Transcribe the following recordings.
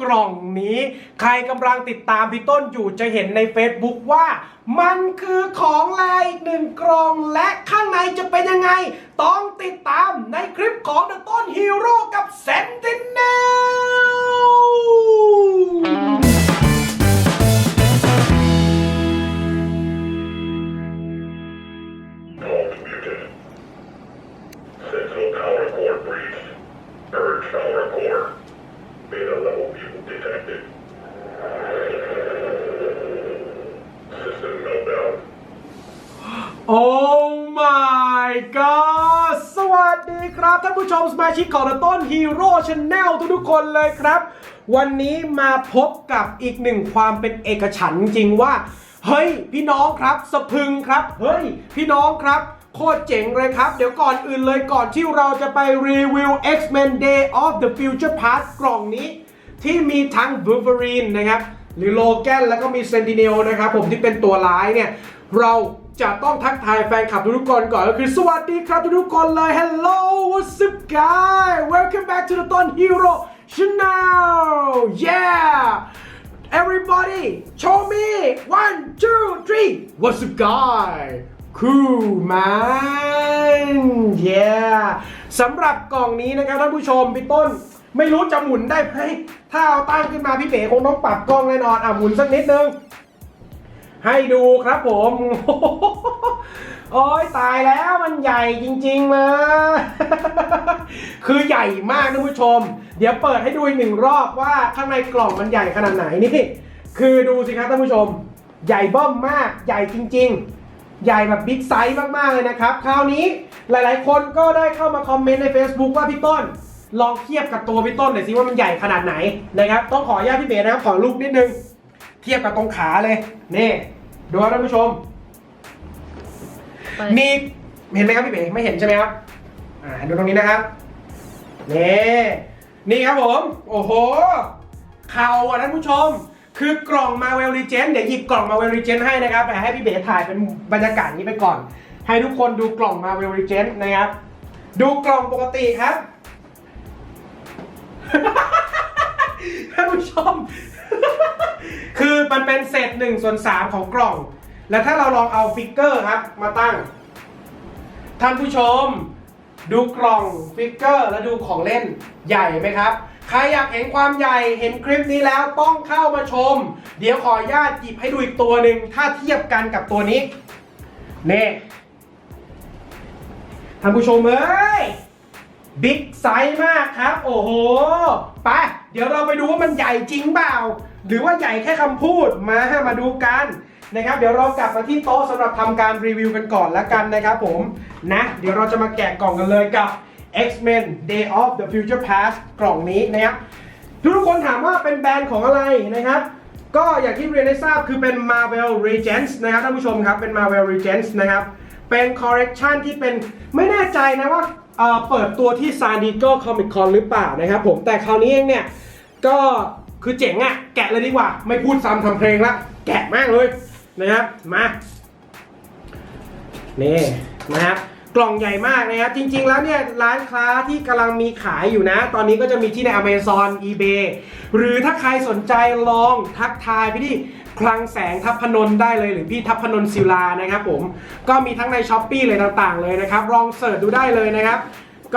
กล่องนี้ ใครกำลังติดตามพี่ต้นอยู่จะเห็นใน Facebook ว่า มันคือของแลอีกหนึ่งกล่องและข้างในจะเป็นยังไง ต้องติดตามในคลิปของ The ต้นฮีโร่กับเซนติเนล วัสดีครับ ท่านผู้ชมสมาชิกของต้นฮีโร่ช n แนลทุกๆคนเลยครับ วันนี้มาพบกับอีกหนึ่งความเป็นเอกฉันท์จริงว่า เฮ้ย พี่น้องครับสะพึงครับ เฮ้ย พี่น้องครับ โคตรเจ๋งเลยครับ เดี๋ยวก่อนอื่นเลยก่อนที่เราจะไปรีวิว X-Men Day of the Future Past กล่องนี้ ที่มีทั้ง Wolverine นะครับ หรือโลแกนแล้วก็มี Sentinel นะครับผมที่เป็นตัวร้ายเนี่ยเรา จะต้องทักทายแฟนคลับทุกคนก่อนก็คือ สวัสดีครับทุกคนเลย Hello what's up guy welcome back to the Ton Hero Channel yeah everybody show me one two three what's up guy cool man yeah สำหรับกล่องนี้นะครับท่านผู้ชมพี่ต้นไม่รู้จะหมุนได้ไหมถ้าเอาตั้งขึ้นมาพี่เป๋คงต้องปรับกล้องแน่นอนอะหมุนสักนิดนึง ให้ดูครับผม โอ้ยตายแล้วมันใหญ่จริงๆเลยคือใหญ่มากท่านผู้ชม เดี๋ยวเปิดให้ดูอีกหนึ่งรอบว่าข้างในกล่องมันใหญ่ขนาดไหนนี่ คือดูสิครับท่านผู้ชม ใหญ่บ้อมมากใหญ่จริง ๆ ใหญ่แบบบิ๊กไซส์มากๆเลยนะครับ คราวนี้หลายๆ คนก็ได้เข้ามาคอมเมนต์ใน Facebook ว่าพี่ต้น ลองเทียบกับตัวพี่ต้นหน่อยสิว่ามันใหญ่ขนาดไหนนะครับต้องขออนุญาตพี่เบสนะครับขอรูปนิดนึง เทียบกับตรงขาเลย นี่ดูครับท่านผู้ชมมีเห็นไหมครับพี่เบ๋ไม่เห็นใช่ไหมครับ อ่าดูตรงนี้นะครับ นี่นี่ครับผม โอ้โห เข่าอะท่านผู้ชม คือกล่องมาเวลรีเจนเดี๋ยวหยิบกล่องมาเวลรีเจนให้นะครับแต่ให้พี่เบ๋ถ่ายเป็นบรรยากาศนี้ไปก่อน ให้ทุกคนดูกล่องมาเวลรีเจนนะครับ ดูกล่องปกติครับ ท่านผู้ชม คือมันเป็นเศษหนึ่งส่วนสามของกล่อง แล้วถ้าเราลองเอาฟิกเกอร์ครับมาตั้ง ท่านผู้ชม ดูกล่องฟิกเกอร์และดูของเล่นใหญ่ไหมครับ ใครอยากเห็นความใหญ่เห็นคลิปนี้แล้วต้องเข้ามาชม เดี๋ยวขออนุญาตหยิบให้ดูอีกตัวหนึ่งถ้าเทียบกันกับตัวนี้นี่ท่านผู้ชมเอ้ยบิ๊กไซส์มากครับ โอ้โห ไป เดี๋ยวเราไปดูว่ามันใหญ่จริงเปล่า หรือว่าใหญ่แค่คำพูดมามาดูกันนะครับ เดี๋ยวเรากลับมาที่โต๊ะสำหรับทำการรีวิวกันก่อนแล้วกันนะครับผมนะ เดี๋ยวเราจะมาแกะกล่องกันเลยกับ X-Men Day of the Future Past กล่องนี้นะครับทุกคนถามว่าเป็นแบรนด์ของอะไรนะครับก็อย่างที่เรียนได้ทราบคือเป็น Marvel Regents นะครับท่านผู้ชมครับเป็น Marvel Regents นะครับเป็นคอ r เร t ชันที่เป็นไม่แน่ใจนะว่าเอ่อเปิดตัวที่ซานดิโก้คอมิคอนหรือเปล่านะครับผมแต่คราวนี้เองเนี่ยก็คือเจ๋งอะแกะเลยดีกว่า ไม่พูดซ้ำทำเพลงละ แกะมากเลยนะครับมานี่นะครับ กล่องใหญ่มากนะครับ จริง ๆ แล้วเนี่ยร้านค้าที่กำลังมีขายอยู่นะ ตอนนี้ก็จะมีที่ใน Amazon eBay หรือถ้าใครสนใจลองทักทายไปที่คลังแสงทัพพนนได้เลยหรือพี่ทัพพนนศิลานะครับผม ก็มีทั้งใน s h อ p e e เลยต่างๆ เลยนะครับ ลองเสิร์ชดูได้เลยนะครับ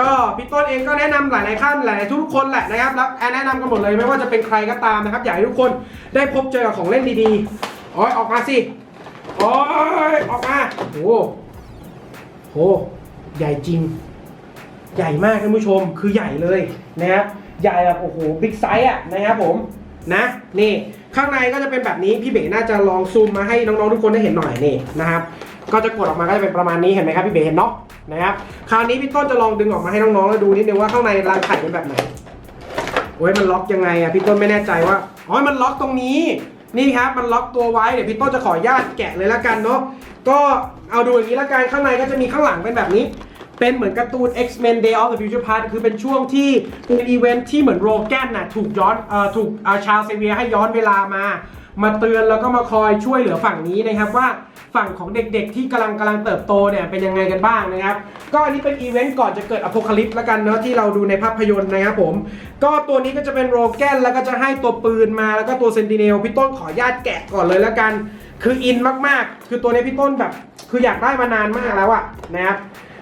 ก็พี่ต้นเองก็แนะนำหลายๆขั้นหลายๆทุกคนแหละนะครับแล้วแนะนำกันหมดเลยไม่ว่าจะเป็นใครก็ตามนะครับอยากให้ทุกคนได้พบเจอกับของเล่นดีๆอ้ยออกมาสิอ้ยออกมาโอ้ โหใหญ่จริง ใหญ่มากท่านผู้ชมคือใหญ่เลยนะครับใหญ่แบบโอ้โหบิ๊กไซส์อะนะครับผมนะนี่ข้างในก็จะเป็นแบบนี้พี่เบ๋น่าจะลองซูมมาให้น้องๆทุกคนได้เห็นหน่อยนี่นะครับก็จะกดออกมาก็จะเป็นประมาณนี้เห็นไหมครับพี่เบ๋เห็นเนาะนะครับคราวนี้พี่ต้นจะลองดึงออกมาให้น้องๆแล้วดูนิดนึงว่าข้างในรังไข่เป็นแบบไหนโอ้ยมันล็อกยังไงอะพี่ต้นไม่แน่ใจว่าอ๋อมันล็อกตรงนี้ นี่ครับมันล็อกตัวไว้เดี๋ยวพี่ต้นจะขออนุญาตแกะเลยละกันเนาะก็เอาดูอย่างนี้ละกันข้างในก็จะมีข้างหลังเป็นแบบนี้ เป็นเหมือนการ์ตูน X-Men Day of the Future Past คือเป็นช่วงที่เป็นอีเวนท์ที่เหมือนโรแกนน่ะถูกย้อนเอ่อถูกอ่อชาวเซเวียให้ย้อนเวลามา มาเตือนแล้วก็มาคอยช่วยเหลือฝั่งนี้นะครับว่า ฝั่งของเด็กๆ ที่กำลังกำลังเติบโตเนี่ยเป็นยังไงกันบ้างนะครับ ก็อันนี้เป็นอีเวนต์ก่อนจะเกิดอพ c a ลิปแล้วกันเนาะที่เราดูในภาพยนตร์นะครับผม ก็ตัวนี้ก็จะเป็นโรแกนแล้วก็จะให้ตัวปืนมาแล้วก็ตัวเซนติเนลพี่ต้นขอญาตแกะก่อนเลยแล้วกัน คืออินมากๆ คือตัวนี้พี่ต้นแบบ คืออยากได้มานานมากแล้วอะนะครับ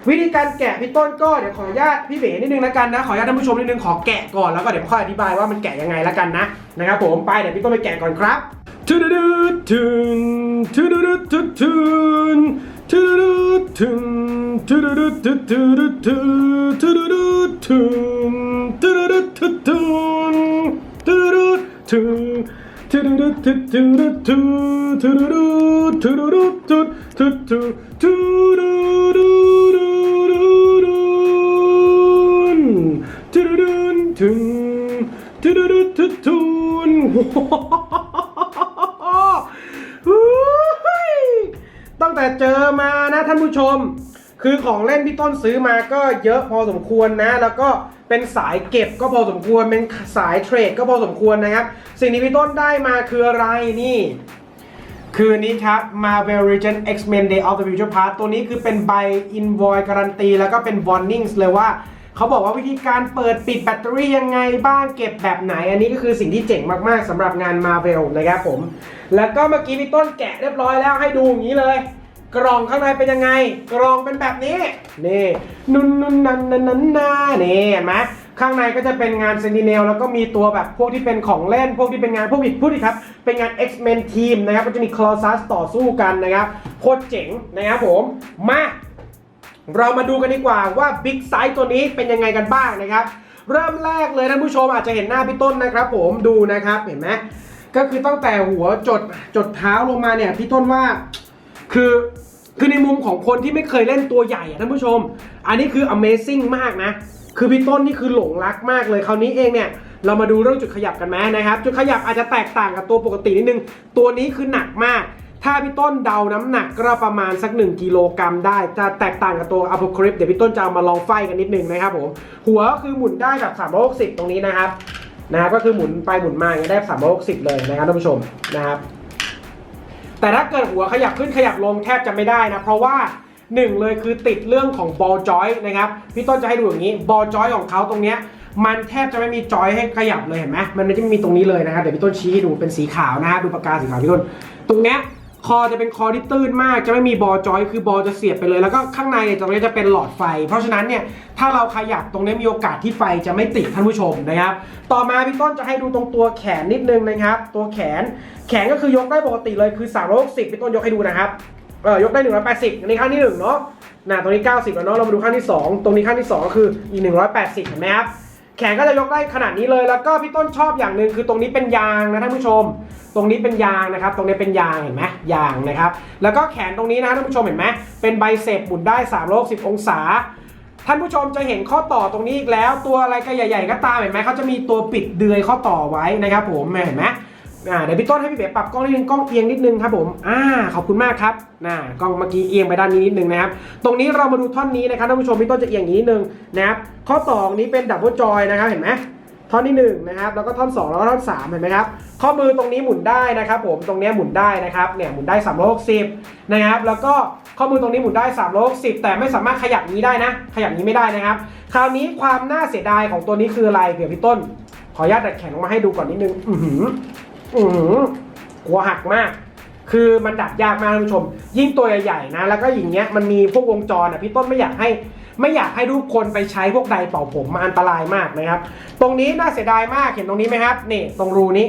วิธีการแกะพี่ต้นก็เดี๋ยวขออนุญาตพี่เบ๋นิดนึงแล้วกันนะขออนุญาตท่านผู้ชมนิดนึงขอแกะก่อนแล้วก็เดี๋ยวค่อยอธิบายว่ามันแกะยังไงแล้วกันนะนะครับผมไปเดี๋ยวพี่ต้นไปแกะก่อนครับ ทูดูดูทูนทูดูดูทูทูนทูดูดูทูนทูดูดูทูทูดูทูทูดูดูทูนทูดูดูทูทูนทูดูดูทูทูดูดูทูทูดูทูทูดูดูทูดูดูทูทูทูทูดูดูดูดูดูนทูดูดูทูนทูดูดูทูทูน ตั้งแต่เจอมานะท่านผู้ชม คือของเล่นพี่ต้นซื้อมาก็เยอะพอสมควรนะ แล้วก็เป็นสายเก็บก็พอสมควร เป็นสายเทรดก็พอสมควรนะครับ สิ่งที่พี่ต้นได้มาคืออะไรนี่ คือนี้ครับ Marvel Legend X-Men Day of the Future Past ตัวนี้คือเป็นใบ invoice การันตีแล้วก็เป็น warnings เลยว่าเขาบอกว่าวิธีการเปิดปิดแบตเตอรี่ยังไงบ้างเก็บแบบไหน อันนี้ก็คือสิ่งที่เจ๋งมาก ๆสำหรับงาน Marvel นะครับผม แล้วก็เมื่อกี้พี่ต้นแกะเรียบร้อยแล้วให้ดูอย่างนี้เลย กล่องข้างในเป็นยังไง กล่องเป็นแบบนี้ นี่นุ่นนุ่นนันนันนันนานี่เห็นไหมข้างในก็จะเป็นงานเซนติเนลแล้วก็มีตัวแบบพวกที่เป็นของเล่น พวกที่เป็นงานพวกผิดพูดดิครับ เป็นงาน X-Men Team นะครับ ก็จะมีคลอซัสต่อสู้กันนะครับ โคตรเจ๋งนะครับผม มาเรามาดูกันดีกว่าว่าบิ๊กไซส์ตัวนี้เป็นยังไงกันบ้างนะครับ เริ่มแรกเลยท่านผู้ชมอาจจะเห็นหน้าพี่ต้นนะครับ ผมดูนะครับเห็นไหม ก็คือตั้งแต่หัวจดจดเท้าลงมาเนี่ยพี่ต้นว่าคือคือในมุมของคนที่ไม่เคยเล่นตัวใหญ่อะท่านผู้ชม อันนี้คือ Amazing มากนะ คือพี่ต้นนี่คือหลงรักมากเลยคราวนี้เองเนี่ยเรามาดูเรื่องจุดขยับกันไหมนะครับ จุดขยับอาจจะแตกต่างกับตัวปกตินิดนึง ตัวนี้คือหนักมาก ถ้าพี่ต้นเดาน้ำหนักก็ประมาณสัก 1กิโลกรัมได้ จะแตกต่างกับตัว a p o c a l y p s e เดี๋ยวพี่ต้นจะเอามาลองไฟกันนิดนึงนะครับผม หัวคือหมุนได้แบบ360 ตรงนี้นะครับ นะครับก็คือหมุนไปหมุนมาอย่างเงี้ยได้360เลยนะครับท่านผู้ชมนะครับ แต่ถ้าเกิดหัวขยับขึ้นขยับลงแทบจะไม่ได้นะ เพราะว่าหนึ่งเลยคือติดเรื่องของบอลจอยนะครับพี่ต้นจะให้ดูอย่างนี้บอลจอยของเขาตรงเนี้ยมันแทบจะไม่มีจอยให้ขยับเลยเห็นไหมมันไม่ได้มีตรงนี้เลยนะครับเดี๋ยวพี่ต้นชี้ให้ดูเป็นสีขาวนะฮะดูปากกาสีขาวพี่ต้น ตรงเนี้ย คอจะเป็นคอที่ตื้นมากจะไม่มีบอลจอย คือบอลจะเสียบไปเลย แล้วก็ข้างในตรงนี้จะเป็นหลอดไฟ เพราะฉะนั้นเนี่ยถ้าเราขยับตรงนี้มีโอกาสที่ไฟจะไม่ติดท่านผู้ชมนะครับ ต่อมาพี่ต้นจะให้ดูตรงตัวแขนนิดนึงนะครับ ตัวแขนแขนก็คือยกได้ปกติเลยคือ360พี่ต้นยกให้ดูนะครับเออยกได้180อันนี้ข้างที่1เนาะนะตรงนี้ 90แล้วเนาะเรามาดูข้างที่ 2 ตรงนี้ข้างที่2ก็คืออีก180เห็นไหมครับ แขนก็จะยกได้ขนาดนี้เลยแล้วก็พี่ต้นชอบอย่างหนึ่งคือตรงนี้เป็นยางนะท่านผู้ชม ตรงนี้เป็นยางนะครับ ตรงนี้เป็นยางเห็นไหมยางนะครับ แล้วก็แขนตรงนี้นะท่านผู้ชมเห็นไหมเป็นใบเสพหมุนได้360องศา ท่านผู้ชมจะเห็นข้อต่อตรงนี้อีกแล้ว ตัวอะไรก็ใหญ่ ๆ ก็ตามเห็นไหมเขาจะมีตัวปิดเดือยข้อต่อไว้นะครับ ผมเห็นไหม อ่าเดี๋ยวพี่ต้นให้พี่เบ๋ปรับกล้องนิดนึงกล้องเอียงนิดนึงครับผมอ่าขอบคุณมากครับน่ากล้องเมื่อกี้เอียงไปด้านนี้นิดนึงนะครับตรงนี้เรามาดูท่อนนี้นะครับท่านผู้ชมพี่ต้นจะเอียงอย่างนี้นิดนึงนะครับข้อต่อนี้เป็นดับเบิลจอยนะครับเห็นไหมท่อนที่1นะครับแล้วก็ท่อน 2 แล้วก็ท่อน 3 เห็นไหมครับข้อมือตรงนี้หมุนได้นะครับผมตรงนี้หมุนได้นะครับเนี่ยหมุนได้360นะครับแล้วก็ข้อมือตรงนี้หมุนได้360แต่ไม่สามารถขยับนี้ได้นะ ขยับนี้ไม่ได้นะครับ คราวนี้ความน่าเสียดายของตัวนี้คืออะไรเดี๋ยวพี่ต้น ขออนุญาตดัดแขนออกมาให้ดูก่อนนิดนึง อืหัวหักมาก คือมันดัดยากมากท่านผู้ชม ยิ่งตัวใหญ่ๆนะ แล้วก็อย่างเงี้ยมันมีพวกวงจรอะพี่ต้นไม่อยากให้ ไม่อยากให้ทุกคนไปใช้พวกไดเป่าผมมันอันตรายมากนะครับ ตรงนี้น่าเสียดายมากเห็นตรงนี้ไหมครับนี่ตรงรูนี้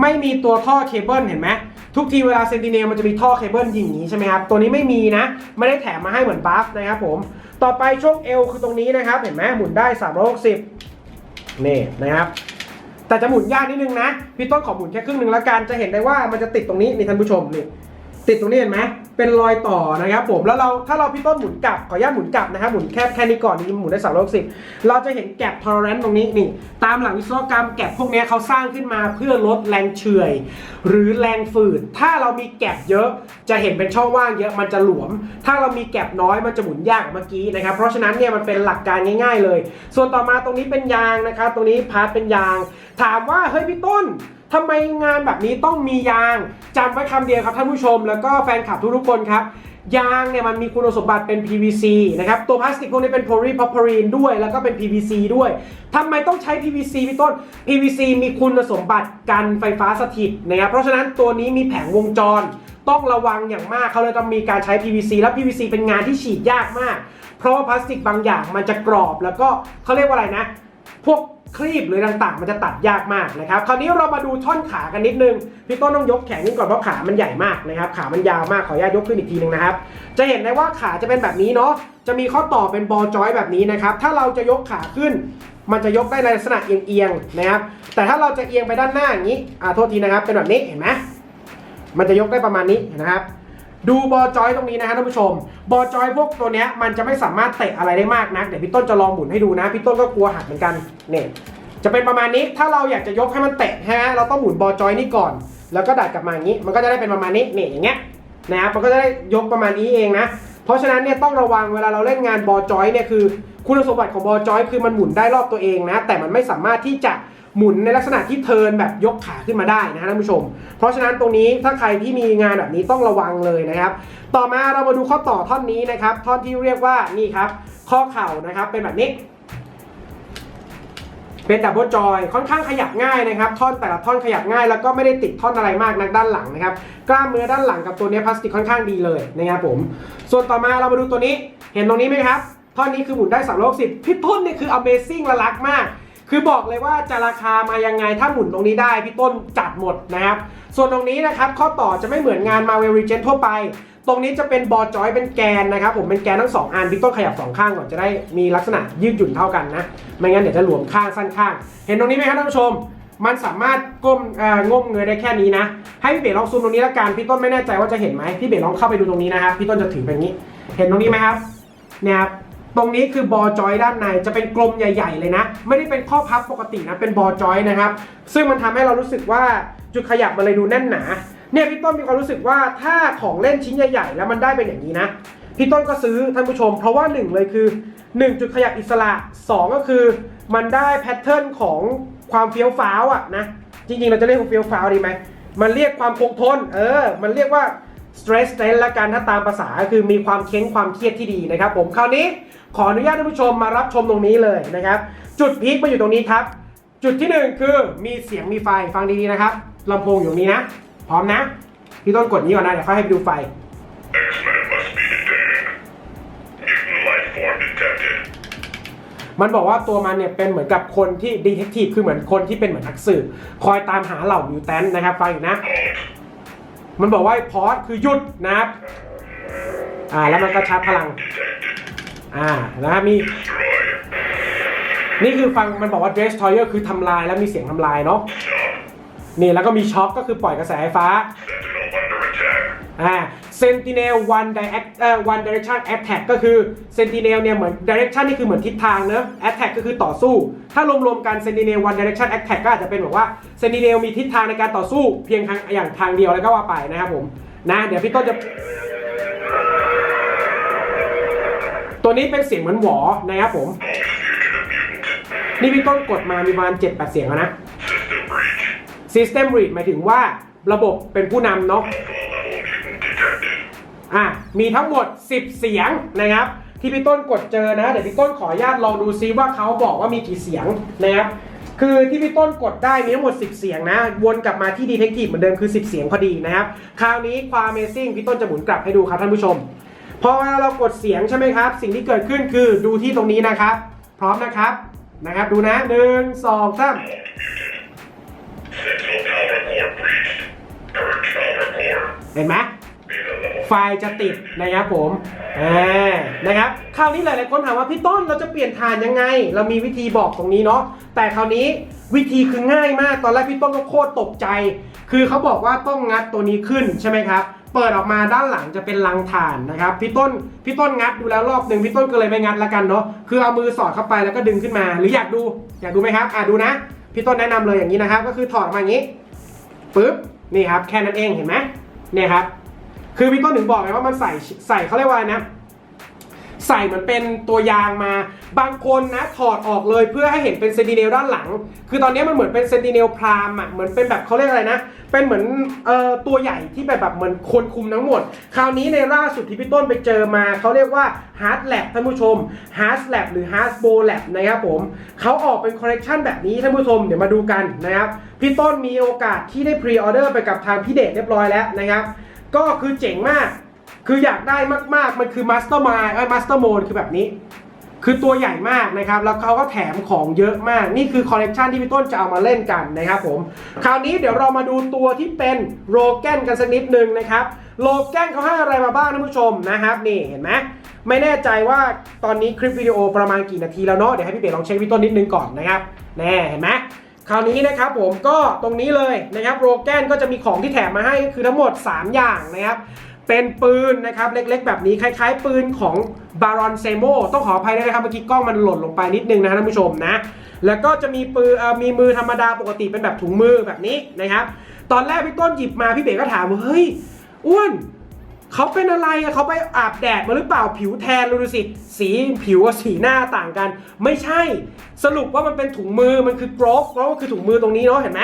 ไม่มีตัวท่อเคเบิลเห็นไหมทุกทีเวลาเซนติเนลมันจะมีท่อเคเบิลยิงอย่างนี้ใช่ไหมครับ ตัวนี้ไม่มีนะ ไม่ได้แถมมาให้เหมือนบัฟนะครับผม ต่อไปช่วงเอวคือตรงนี้นะครับ เห็นไหมหมุนได้ 360 นี่นะครับ แต่จะหมุนยากนิดนึงนะ พี่ต้นขอหมุนแค่ครึ่งหนึ่งแล้วกัน จะเห็นได้ว่ามันจะติดตรงนี้นี่ท่านผู้ชมนี่ ติดตรงนี้เห็นไหมเป็นรอยต่อนะครับผมแล้วเราถ้าเราพี่ต้นหมุนกลับขออนุญาตหมุนกลับนะครับหมุนแค่แค่นี้ก่อนนี่หมุนได้สามร้อยสิบเราจะเห็นแกลบทอร์เรนต์ตรงนี้นี่ตามหลักวิศวกรรมแกลบพวกนี้เขาสร้างขึ้นมาเพื่อลดแรงเฉื่อย หรือแรงฝืดถ้าเรามีแกลบเยอะจะเห็นเป็นช่องว่างเยอะมันจะหลวม ถ้าเรามีแกลบน้อยมันจะหมุนยากเมื่อกี้นะครับเพราะฉะนั้นเนี่ยมันเป็นหลักการง่าย ๆ เลย ส่วนต่อมาตรงนี้เป็นยางนะครับตรงนี้พาร์ทเป็นยาง ถามว่าเฮ้ยพี่ต้น ทำไมงานแบบนี้ต้องมียางจำไว้คำเดียวครับท่านผู้ชม แล้วก็แฟนคลับทุกๆคนครับยางเนี่ยมันมีคุณสมบัติเป็น PVC นะครับตัวพลาสติกพวกนี้เป็น polypropylene ด้วย แล้วก็เป็น PVC ด้วยทำไมต้องใช้ PVC พี่ต้น PVC มีคุณสมบัติกันไฟฟ้าสถิตนะครับเพราะฉะนั้นตัวนี้มีแผงวงจร ต้องระวังอย่างมากเขาเลยต้องมีการใช้ PVC แล้ว PVC เป็นงานที่ฉีดยากมาก เพราะว่าพลาสติกบางอย่างมันจะกรอบแล้วก็เขาเรียกว่าอะไรนะ พวก ครีบหรือต่างๆ มันจะตัดยากมากนะครับคราวนี้เรามาดูท่อนขากันนิดนึงพี่ต้นต้องยกแขนขึ้นก่อนเพราะขามันใหญ่มากนะครับขามันยาวมากขออนุญาตยกขึ้นอีกทีหนึงนะครับจะเห็นได้ว่าขาจะเป็นแบบนี้เนาะจะมีข้อต่อเป็นบอลจอยแบบนี้นะครับถ้าเราจะยกขาขึ้น มันจะยกได้ในลักษณะเอียงๆนะครับแต่ถ้าเราจะเอียงไปด้านหน้าอย่างนี้อ่าโทษทีนะครับเป็นแบบนี้เห็นไหมมันจะยกได้ประมาณนี้นะครับ ดูบอลจอยตรงนี้นะฮะท่านผู้ชม บอลจอยพวกตัวเนี้ยมันจะไม่สามารถเตะอะไรได้มากนะเดี๋ยวพี่ต้นจะลองหมุนให้ดูนะ พี่ต้นก็กลัวหักเหมือนกันเนี่ยจะเป็นประมาณนี้ถ้าเราอยากจะยกให้มันเตะฮะเราต้องหมุนบอลจอยนี่ก่อน แล้วก็ดัดกลับมาอย่างนี้ มันก็จะได้เป็นประมาณนี้เนี่ยอย่างเงี้ยนะครับมันก็จะได้ยกประมาณนี้เองนะ เพราะฉะนั้นเนี่ยต้องระวังเวลาเราเล่นงานบอลจอยเนี่ยคือ คุณสมบัติของบอลจอยคือมันหมุนได้รอบตัวเองนะ แต่มันไม่สามารถที่จะ หมุนในลักษณะที่เทินแบบยกขาขึ้นมาได้นะฮะท่านผู้ชม เพราะฉะนั้นตรงนี้ถ้าใครที่มีงานแบบนี้ต้องระวังเลยนะครับ ต่อมาเรามาดูข้อต่อท่อนนี้นะครับ ท่อนที่เรียกว่านี่ครับ ข้อเข่านะครับเป็นแบบนี้เป็นดับเบิลจอยค่อนข้างขยับง่ายนะครับท่อนแต่ละท่อนขยับง่าย แล้วก็ไม่ได้ติดท่อนอะไรมากนักด้านหลังนะครับกล้ามเนื้อด้านหลังกับตัวนี้พลาสติกค่อนข้างดีเลยนะครับผม ส่วนต่อมาเรามาดูตัวนี้ เห็นตรงนี้ไหมครับท่อนนี้คือหมุนได้360พี่ต้นเนี่คือ Amazing ละรักมาก คือบอกเลยว่าจะราคามายังไงถ้าหมุนตรงนี้ได้พี่ต้นจัดหมดนะครับ ส่วนตรงนี้นะครับข้อต่อจะไม่เหมือนงาน Marvel Legends ทั่วไป ตรงนี้จะเป็นบอจอยเป็นแกนนะครับผมเป็นแกนทั้งสองอันพี่ต้นขยับสองข้างก่อนจะได้มีลักษณะยืดหยุ่นเท่ากันนะ ไม่งั้นเดี๋ยวจะหลวมข้างสั้นข้าง เห็นตรงนี้ไหมครับท่านผู้ชม มันสามารถก้มเอ่อง้มเงยได้แค่นี้นะ ให้พี่เบ๋ลองซูมตรงนี้ละกันพี่ต้นไม่แน่ใจว่าจะเห็นไหมพี่เบ๋ลองเข้าไปดูตรงนี้นะครับพี่ต้นจะถือแบบนี้ เห็นตรงนี้ไหมครับเนี่ยครับ ตรงนี้คือบอจอยด้านในจะเป็นกลมใหญ่ ๆ เลยนะ ไม่ได้เป็นข้อพับปกตินะเป็นบอจอยนะครับ ซึ่งมันทำให้เรารู้สึกว่าจุดขยับมันเลยดูแน่นหนาเนี่ยพี่ต้นมีความรู้สึกว่าถ้าของเล่นชิ้นใหญ่ ๆ แล้วมันได้เป็นอย่างนี้นะพี่ต้นก็ซื้อท่านผู้ชม เพราะว่าหนึ่งเลยคือ 1 จุดขยับอิสระ 2 ก็คือ มันได้แพทเทิร์นของความเฟี้ยวฟ้าวอะนะจริงๆ เราจะเรียกว่าเฟี้ยวฟ้าวดีไหมมันเรียกความคงทน เออ มันเรียกว่า stress test ละกันถ้าตามภาษาคือมีความเค้งความเครียดที่ดีนะครับผมคราวนี้ ขออนุญาตท่านผู้ชมมารับชมตรงนี้เลยนะครับ จุดพีคมาอยู่ตรงนี้ครับ จุดที่หนึ่งคือมีเสียงมีไฟฟังดีๆนะครับลำโพงอยู่นี้นะ พร้อมนะ พี่ต้นกดนี้ก่อนนะเดี๋ยวค่อยให้ไปดูไฟ มันบอกว่าตัวมันเนี่ยเป็นเหมือนกับคนที่ดีเทคทีฟคือเหมือนคนที่เป็นเหมือนนักสืบคอยตามหาเหล่ามิวแทนนะครับฟังอีกนะ มันบอกว่าพอสคือหยุดนะครับอ่าแล้วมันก็ชาร์จพลัง อ่านะครับมี นี่คือฟังมันบอกว่า destroyer คือทำลายแล้วมีเสียงทำลายเนาะนี่แล้วก็มีช็อคก็คือปล่อยกระแสไฟฟ้าอ่า sentinel one direct เอ่อ one direction attack ก็คือ sentinel เนี่ยเหมือน direction นี่คือเหมือนทิศทางเนอะ attack ก็คือต่อสู้ ถ้ารวมๆกัน sentinel one direction attack ก็อาจจะเป็นแบบว่า sentinel มีทิศทางในการต่อสู้ เพียงทางอย่างทางเดียวแล้วก็ว่าไปนะครับผม นะ เดี๋ยวพี่ต้นจะ ตัวนี้เป็นเสียงเหมือนหวอนะครับผม นี่พี่ต้นกดมามีประมาณ7-8 เสียงแล้วนะ System Read หมายถึงว่าระบบเป็นผู้นำเนาะอะมีทั้งหมด 10 เสียงนะครับ ที่พี่ต้นกดเจอนะ เดี๋ยวพี่ต้นขออนุญาตลองดูซิว่าเขาบอกว่ามีกี่เสียงนะครับ คือที่พี่ต้นกดได้มีทั้งหมด 10 เสียงนะ วนกลับมาที่ Detective เหมือนเดิมคือ 10 เสียงพอดีนะครับ คราวนี้ความ Amazing พี่ต้นจะหมุนกลับให้ดูครับท่านผู้ชม พอเวลาเรากดเสียงใช่ไหมครับ สิ่งที่เกิดขึ้นคือดูที่ตรงนี้นะครับ พร้อมนะครับนะครับ ดูนะหนึ่งสองสาม Sentinel power core breached. Purge power core. เห็นไหม Beta level ไฟจะติดนะครับผมอ่านะครับคราวนี้หลายๆคนถามว่าพี่ต้นเราจะเปลี่ยนฐานยังไง เรามีวิธีบอกตรงนี้เนาะแต่คราวนี้วิธีคือง่ายมาก ตอนแรกพี่ต้นก็โคตรตกใจ คือเขาบอกว่าต้องงัดตัวนี้ขึ้นใช่ไหมครับเปิดออกมาด้านหลังจะเป็นลังถ่านนะครับพี่ต้นพี่ต้นงัดดูแล้วรอบหนึ่งพี่ต้นก็เลยไม่งัดละกันเนาะคือเอามือสอดเข้าไปแล้วก็ดึงขึ้นมา หรืออยากดูอยากดูไหมครับอะดูนะพี่ต้นแนะนำเลยอย่างนี้นะครับ ก็คือถอดออกมาอย่างนี้ปึ๊บนี่ครับแค่นั้นเองเห็นไหมเนี่ยครับ คือพี่ต้นถึงบอกไงว่ามันใส่ใส่เขาเรียกว่านะใส่เหมือนเป็นตัวยางมา บางคนนะถอดออกเลยเพื่อให้เห็นเป็นเซนติเนลด้านหลัง คือตอนนี้มันเหมือนเป็นเซนติเนลพรามอะ เหมือนเป็นแบบเขาเรียกอะไรนะ เป็นเหมือนเอ่อตัวใหญ่ที่แบบแบบเหมือนคนคุมทั้งหมด คราวนี้ในล่าสุดที่พี่ต้นไปเจอมา เขาเรียกว่า Hard Lab ท่านผู้ชม Hard Lab หรือ Hard b o Lab นะครับผม เขาออกเป็นคอลเลกชันแบบนี้ท่านผู้ชมเดี๋ยวมาดูกันนะครับ พี่ต้นมีโอกาสที่ได้พรีออเดอร์ไปกับทางพี่เดชเรียบร้อยแล้วนะครับ ก็คือเจ๋งมาก คืออยากได้มากๆ มันคือ Master m ind เอ้ย Master Mode คือแบบนี้ คือตัวใหญ่มากนะครับ แล้วเขาก็แถมของเยอะมาก นี่คือคอลเลกชันที่พี่ต้นจะเอามาเล่นกันนะครับผม คราวนี้เดี๋ยวเรามาดูตัวที่เป็นโรแกนกันสักนิดนึงนะครับ โรแกนเขาให้อะไรมาบ้างท่านผู้ชมนะครับ นี่เห็นไหมไม่แน่ใจว่าตอนนี้คลิปวิดีโอประมาณกี่นาทีแล้วเนาะ เดี๋ยวให้พี่เป๋ลองเช็คพี่ต้นนิดนึงก่อนนะครับ แน่เห็นไหม คราวนี้นะครับผมก็ตรงนี้เลยนะครับโรแกนก็จะมีของที่แถมมาให้คือทั้งหมด 3 อย่างนะครับเป็นปืนนะครับเล็กๆ แบบนี้คล้ายๆ ปืนของบารอนเซโมต้องขออภัยด้วยนะครับเมื่อกี้กล้องมันหล่นลงไปนิดนึงนะท่านผู้ชมนะ แล้วก็จะมีปืนมีมือธรรมดาปกติเป็นแบบถุงมือแบบนี้นะครับ ตอนแรกพี่ต้นหยิบมาพี่เบ๋ก็ถามว่าเฮ้ยอ้วน เขาเป็นอะไรอะเขาไปอาบแดดมาหรือเปล่าผิวแทนดูสิสีผิวกับสีหน้าต่างกัน ไม่ใช่ สรุปว่ามันเป็นถุงมือมันคือกรอกกรอกก็คือถุงมือตรงนี้เนาะเห็นไหม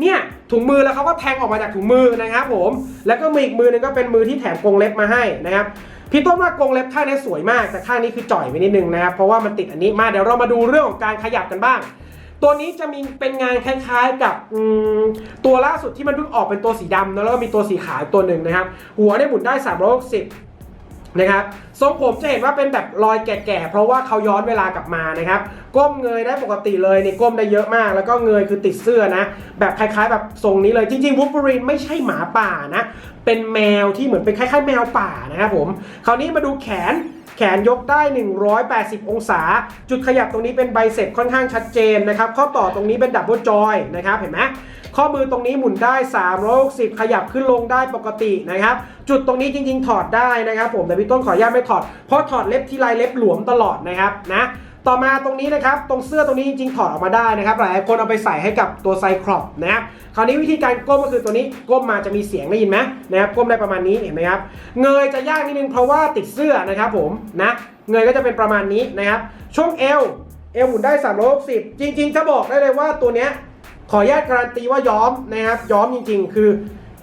เนี่ยถุงมือแล้วเขาก็แทงออกมาจากถุงมือนะครับผม แล้วก็มีอีกมือหนึงก็เป็นมือที่แถมกรงเล็บมาให้นะครับพี่ต้นว่ากรงเล็บข้างนี้สวยมากแต่ข้างนี้คือจ่อยไปนิดนึงนะครับเพราะว่ามันติดอันนี้มาเดี๋ยวเรามาดูเรื่องของการขยับกันบ้าง ตัวนี้จะมีเป็นงานคล้ายๆกับตัวล่าสุดที่มันเพิ่งออกเป็นตัวสีดำนะแล้วก็มีตัวสีขาวตัวหนึ่งนะครับ หัวเนี่ยหมุนได้ 360 นะครับทรงผมจะเห็นว่าเป็นแบบรอยแก่ๆ เพราะว่าเขาย้อนเวลากลับมานะครับ ก้มเงยได้ปกติเลยนี่ก้มได้เยอะมาก แล้วก็เงยคือติดเสื้อนะ แบบคล้ายๆ แบบทรงนี้เลยจริงๆวู l เ e อรีนไม่ใช่หมาป่านะ เป็นแมวที่เหมือนเป็นคล้ายๆ แมวป่านะครับผม คราวนี้มาดูแขนแขนยกได้ 180 องศา จุดขยับตรงนี้เป็นไบเซ็ปค่อนข้างชัดเจนนะครับ ข้อต่อตรงนี้เป็นดับเบิลจอยนะครับ เห็นไหม ข้อมือตรงนี้หมุนได้ 360 ขยับขึ้นลงได้ปกตินะครับ จุดตรงนี้จริงๆ ถอดได้นะครับผม แต่พี่ต้นขออนุญาตไม่ถอด เพราะถอดเล็บทีไรเล็บหลวมตลอดนะครับนะต่อมาตรงนี้นะครับตรงเสื้อตรงนี้จริงๆถอดออกมาได้นะครับหลายคนเอาไปใส่ให้กับตัวไซครอปนะครับคราวนี้วิธีการก้มก็คือตัวนี้ก้มมาจะมีเสียงได้ยินไหมนะครับก้มได้ประมาณนี้เห็นไหมครับเงยจะยากนิดนึงเพราะว่าติดเสื้อนะครับผมนะเงยก็จะเป็นประมาณนี้นะครับช่วงเอวเอวหมุนได้360จริง ๆ จะบอกได้เลยว่าตัวเนี้ย ขออนุญาตการันตีว่าย้อมนะครับย้อมจริงๆ คือ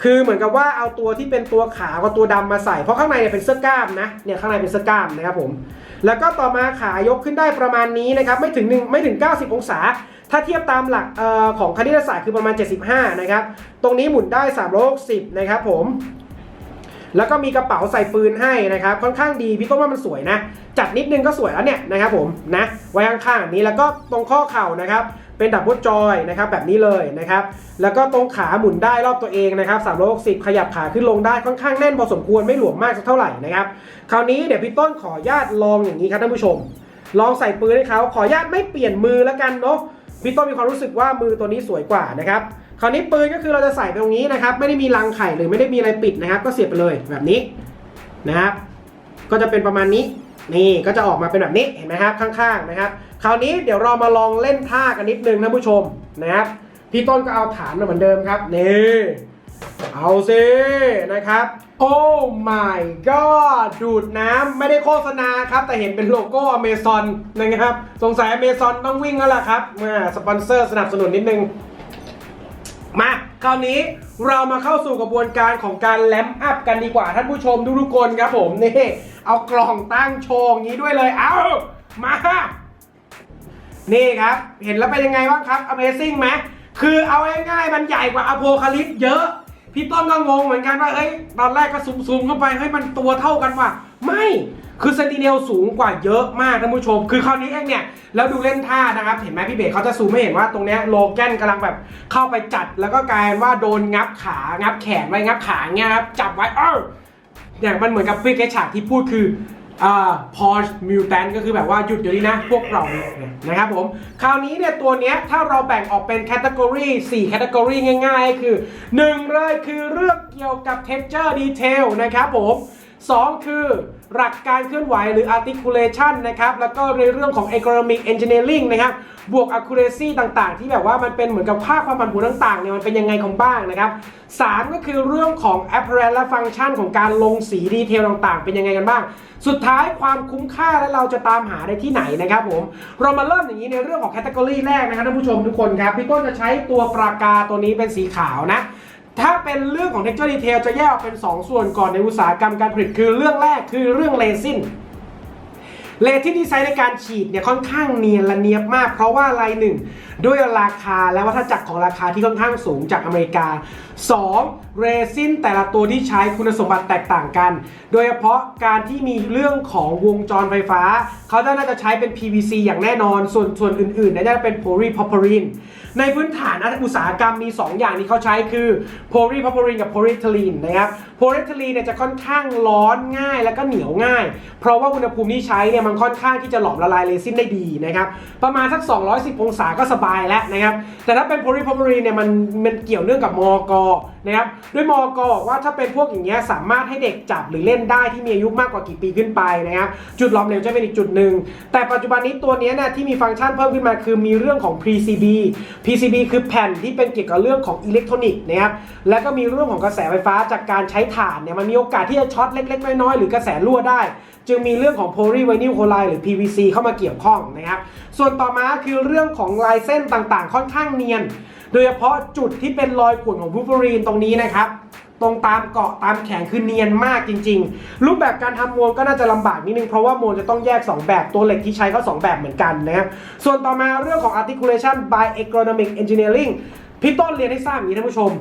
คือเหมือนกับว่าเอาตัวที่เป็นตัวขาวกับตัวดำมาใส่ เพราะข้างในเนี่ยเป็นเสื้อกล้ามนะเนี่ยข้างในเป็นเสื้อกล้ามนะครับผมแล้วก็ต่อมาขายกขึ้นได้ประมาณนี้นะครับไม่ถึง1ไม่ถึง 90 องศา ถ้าเทียบตามหลักออของคณิตศาสตร์คือประมาณ 75 นะครับ ตรงนี้หมุนได้ 360 นะครับผมแล้วก็มีกระเป๋าใส่ปืนให้นะครับค่อนข้างดีพี่ต้นว่ามันสวยนะ จัดนิดนึงก็สวยแล้วเนี่ยนะครับผมนะไว้ข้างๆนี้แล้วก็ตรงข้อเข่านะครับ เป็นดับเบิลจอยนะครับแบบนี้เลยนะครับแล้วก็ตรงขาหมุนได้รอบตัวเองนะครับ360 ขยับขาขึ้นลงได้ค่อนข้างแน่นพอสมควรไม่หลวมมากสักเท่าไหร่นะครับคราวนี้เดี๋ยวพี่ต้นขอญาตลองอย่างนี้ครับท่านผู้ชม ลองใส่ปืนให้เขาขอญาตไม่เปลี่ยนมือแล้วกันเนาะพี่ต้นมีความรู้สึกว่ามือตัวนี้สวยกว่านะครับคราวนี้ปืนก็คือเราจะใส่ไปตรงนี้นะครับไม่ได้มีรังไข่หรือไม่ได้มีอะไรปิดนะครับ ก็เสียบไปเลยแบบนี้นะครับก็จะเป็นประมาณนี้นี่ก็จะออกมาเป็นแบบนี้เห็นไหมครับข้างๆนะครับ คราวนี้เดี๋ยวเรามาลองเล่นท่ากันนิดนึงนะผู้ชมนะครับพี่ต้นก็เอาฐานมาเหมือนเดิมครับนี่เอาซินะครับโอ้ my god ดูดน้ำไม่ได้โฆษณาครับ แต่เห็นเป็นโลโก้อเมซอนนะครับ สงสัยอเมซอนต้องวิ่งแล้วล่ะครับมาสปอนเซอร์สนับสนุนนิดนึง มาคราวนี้เรามาเข้าสู่กระบวนการของการแลมอัพกันดีกว่าท่านผู้ชมทุกๆคนครับผมนี่เอากล่องตั้งโชว์งี้ด้วยเลยเอามา นี่ครับ เห็นแล้วเป็นยังไงบ้างครับ Amazing ไหมคือเอาง่ายๆมันใหญ่กว่าอโพคาลิปเยอะ พี่ต้นก็งงเหมือนกันว่าเอ้ยตอนแรกก็ซูมๆเข้าไปเฮ้ยมันตัวเท่ากันว่ะไม่คือเซนติเนลสูงกว่าเยอะมากท่านผู้ชม คือคราวนี้เองเนี่ยแล้วดูเล่นท่านะครับ เห็นไหมพี่เบสเขาจะซูมไม่เห็นว่าตรงเนี้ยโลแกนกำลังแบบเข้าไปจัด แล้วก็กลายว่าโดนงับขางับแขนไว้งับขาเงี้ยครับจับไว้เออเนี่ยมันเหมือนกับพี่แกฉากที่พูดคือ อ่าพอชมิวแตนก็คือแบบว่าหยุดเดี๋ยวนี้นะ พวกเราเนี่ยนะครับผม คราวนี้เนี่ยตัวเนี้ยถ้าเราแบ่งออกเป็นแคตตากรี4แคตตากรีง่ายๆ คือ 1 เลยคือเรื่องเกี่ยวกับเท็กเจอร์ดีเทลนะครับผม 2 คือ หลักการเคลื่อนไหวหรือ articulation นะครับ แล้วก็ในเรื่องของ economic engineering นะครับ บวก accuracy ต่างๆ ที่แบบว่ามันเป็นเหมือนกับค่าความผันผวนต่างๆเนี่ยมันเป็นยังไงของบ้างนะครับสามก็คือเรื่องของ apparent และ function ของการลงสีดีเทลต่างๆ เป็นยังไงกันบ้าง สุดท้ายความคุ้มค่าและเราจะตามหาได้ที่ไหนนะครับผม เรามาเริ่มอย่างนี้ในเรื่องของแคตตากรีแรกนะครับท่านผู้ชมทุกคนครับ พี่ต้นจะใช้ตัวปากกาตัวนี้เป็นสีขาวนะ ถ้าเป็นเรื่องของ texture detail จะแยกออกเป็น 2 ส่วนก่อนในอุตสาหกรรมการผลิตคือเรื่องแรกคือเรื่องเรซินเลที่ดีไซน์ในการฉีดเนี่ยค่อนข้างเนียนละเนียบมาก เพราะว่าอะไรหนึ่งด้วยราคาและวัฏจักรของราคาที่ค่อนข้างสูงจากอเมริกา 2. เรซินแต่ละตัวที่ใช้คุณสมบัติแตกต่างกัน โดยเฉพาะการที่มีเรื่องของวงจรไฟฟ้า เขาน่าจะใช้เป็น PVC อย่างแน่นอน ส่วนส่วนอื่นๆน่าจะเป็น polypropylene ในพื้นฐานอุตสาหกรรมมี 2 อย่างที่เขาใช้คือโพลีพาโพลินกับโพลีเทลีนนะครับ polyethylene เนี่ยจะค่อนข้างร้อนง่ายแล้วก็เหนียวง่าย เพราะว่าอุณหภูมิที่ใช้เนี่ยมันค่อนข้างที่จะหลอมละลายเรซินได้ดีนะครับประมาณสัก 210 องศาก็สบายแล้วนะครับแต่ถ้าเป็น polypropylene เนี่ยมันมันเกี่ยวเนื่องกับมอกนะครับด้วยมอกบอกว่าถ้าเป็นพวกอย่างเงี้ยสามารถให้เด็กจับหรือเล่นได้ที่มีอายุมากกว่ากี่ปีขึ้นไปนะครับจุดหลอมเหลวจะเป็นอีกจุดหนึ่งแต่ปัจจุบันนี้ตัวเนี้ยเนี่ยที่มีฟังก์ชันเพิ่มขึ้นมาคือมีเรื่องของ PCB PCB คือแผ่นที่เป็นเกี่ยวกับเรื่องของอิเล็กทรอนิกส์นะครับแล้วก็มีเรื่องของกระแสไฟฟ้าจากการใช้ถ่านเนี่ยมันมีโอกาสที่จะช็อตเล็ก ๆ น้อยๆ หรือกระแสรั่วได้ จึงมีเรื่องของ polyvinyl chloride หรือ PVC เข้ามาเกี่ยวข้องนะครับ ส่วนต่อมาคือเรื่องของลายเส้นต่างๆ ค่อนข้างเนียน โดยเฉพาะจุดที่เป็นรอยข่วนของบูฟเฟอรีนตรงนี้นะครับตรงตามเกาะตามแขนคือเนียนมากจริง ๆ รูปแบบการทำมวลก็น่าจะลำบากนิดนึง เพราะว่ามวลจะต้องแยก 2 แบบตัวเหล็กที่ใช้ก็ 2 แบบเหมือนกันนะครับส่วนต่อมาเรื่องของ articulation by economic engineering พี่ต้นเรียนให้ทราบอย่างนี้ท่านผู้ชม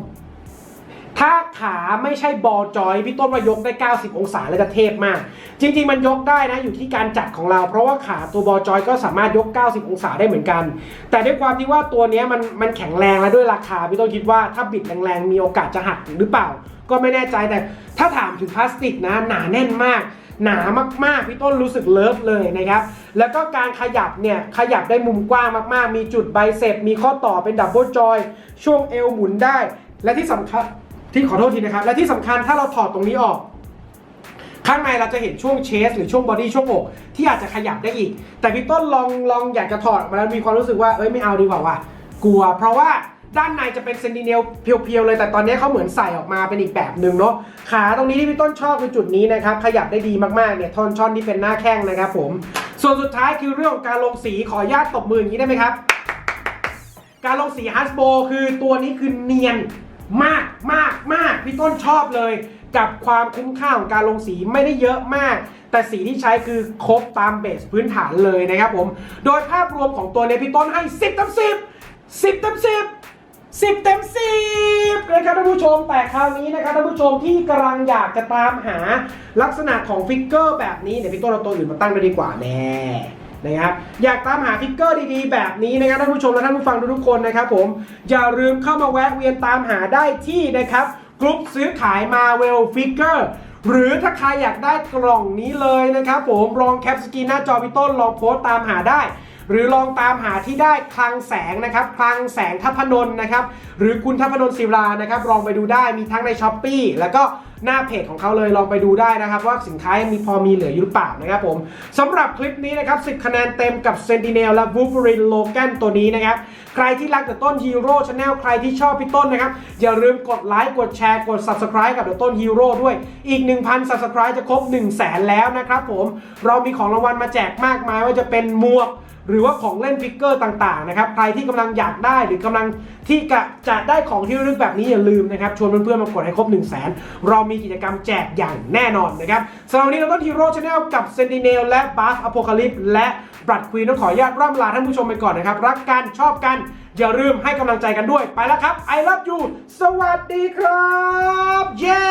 ถ้าขาไม่ใช่บอลจอยพี่ต้นว่ายกได้ 90 องศาแล้วจะเทพมาก จริง ๆ มันยกได้นะอยู่ที่การจัดของเรา เพราะว่าขาตัวบอลจอยก็สามารถยก 90 องศาได้เหมือนกัน แต่ด้วยความที่ว่าตัวนี้มันมันแข็งแรงและด้วยราคาพี่ต้นคิดว่าถ้าบิดแรงๆมีโอกาสจะหักหรือเปล่า ก็ไม่แน่ใจแต่ถ้าถามถึงพลาสติกนะหนาแน่นมาก หนามากๆพี่ต้นรู้สึกเลิฟเลยนะครับแล้วก็การขยับเนี่ยขยับได้มุมกว้างมากๆ มีจุดไบเซปมีข้อต่อเป็นดับเบิลจอยช่วงเอวหมุนได้ และที่สำคัญ ที่ขอโทษทีนะครับ และที่สำคัญถ้าเราถอดตรงนี้ออก ข้างในเราจะเห็นช่วงเชสหรือช่วงบอดี้ช่วงอกที่อาจจะขยับได้อีก แต่พี่ต้นลองลองอยากจะถอดมาแล้วมีความรู้สึกว่าเอ้ยไม่เอาดีกว่าว่ะกลัว เพราะว่าด้านในจะเป็นเซนติเนลเพียวๆเลย แต่ตอนนี้เขาเหมือนใส่ออกมาเป็นอีกแบบหนึ่งเนาะขาตรงนี้ที่พี่ต้นชอบคือจุดนี้นะครับ ขยับได้ดีมากๆเนี่ยทอนช่อนที่เป็นหน้าแข้งนะครับผม ส่วนสุดท้ายคือเรื่องของการลงสีขออนุญาตตบมืออย่างนี้ได้ไหมครับ การลงสีฮัสโบคือตัวนี้คือเนียน มากมากมากพี่ต้นชอบเลย กับความคุ้มค่าของการลงสีไม่ได้เยอะมาก แต่สีที่ใช้คือครบตามเบสพื้นฐานเลยนะครับผม โดยภาพรวมของตัวเนี้พี่ต้นให้ 10เต็ม10 10เต็ม10 10เต็ม10นะครับท่านผู้ชมแต่คราวนี้นะครับท่านผู้ชมที่กำลังอยากจะตามหาลักษณะของฟิกเกอร์แบบนี้เดี๋ยวพี่ต้นเอาตัวอื่นมาตั้งเลยดีกว่าแน่ นะครับอยากตามหาฟิกเกอร์ดีๆ แบบนี้นะครับท่านผู้ชมและท่านผู้ฟังทุกๆคนนะครับผมอย่าลืมเข้ามาแวะเวียนตามหาได้ที่นะครับกลุ่มซื้อขายมาเวลฟิกเกอร์หรือถ้าใครอยากได้กล่องนี้เลยนะครับผมลองแคปสกรีนหน้าจอพี่ต้นลองโพสต์ตามหาได้ หรือลองตามหาที่ได้คลังแสงนะครับคลังแสงทัพนน์นะครับ หรือคุณทัพนนท์ศิลานะครับลองไปดูได้มีทั้งในช้อปปีแล้วก็ หน้าเพจของเขาเลยลองไปดูได้นะครับ ว่าสินค้ายังมีพอมีเหลืออยู่หรือเปล่านะครับผมสำหรับคลิปนี้นะครับ 10 คะแนนเต็มกับ Sentinel และ Wolverine Logan ตัวนี้นะครับ ใครที่รักเดอะต้นฮีโร่ชาแนลใครที่ชอบพี่ต้นนะครับ อย่าลืมกดไลค์กดแชร์กด Subscribe กับเดอะต้นฮีโร่ด้วยอีก 1,000 Subscribe จะครบ 1 0 0 0 0แสนแล้วนะครับผมเรามีของรางวัลมาแจกมากมายว่าจะเป็นหมวก หรือว่าของเล่นฟิกเกอร์ต่างๆนะครับใครที่กำลังอยากได้หรือกำลังที่จะจะได้ของที่ระลึกแบบนี้อย่าลืมนะครับชวนเพื่อนๆมากดให้ครบ 1 0 0 0 0แสนเรามีกิจกรรมแจกอย่างแน่นอนนะครับสำหรับวันนี้เราต้องฮีโร่ชาแนลกับเซนติเนลและบ u ฟอโพคาลิปและบรัดควีนต้องขออนุญาตร่ำลาท่านผู้ชมไปก่อนนะครับ รักกันชอบกัน อย่าลืมให้กำลังใจกันด้วยไปแล้วครับ I love you สวัสดีครับ เย้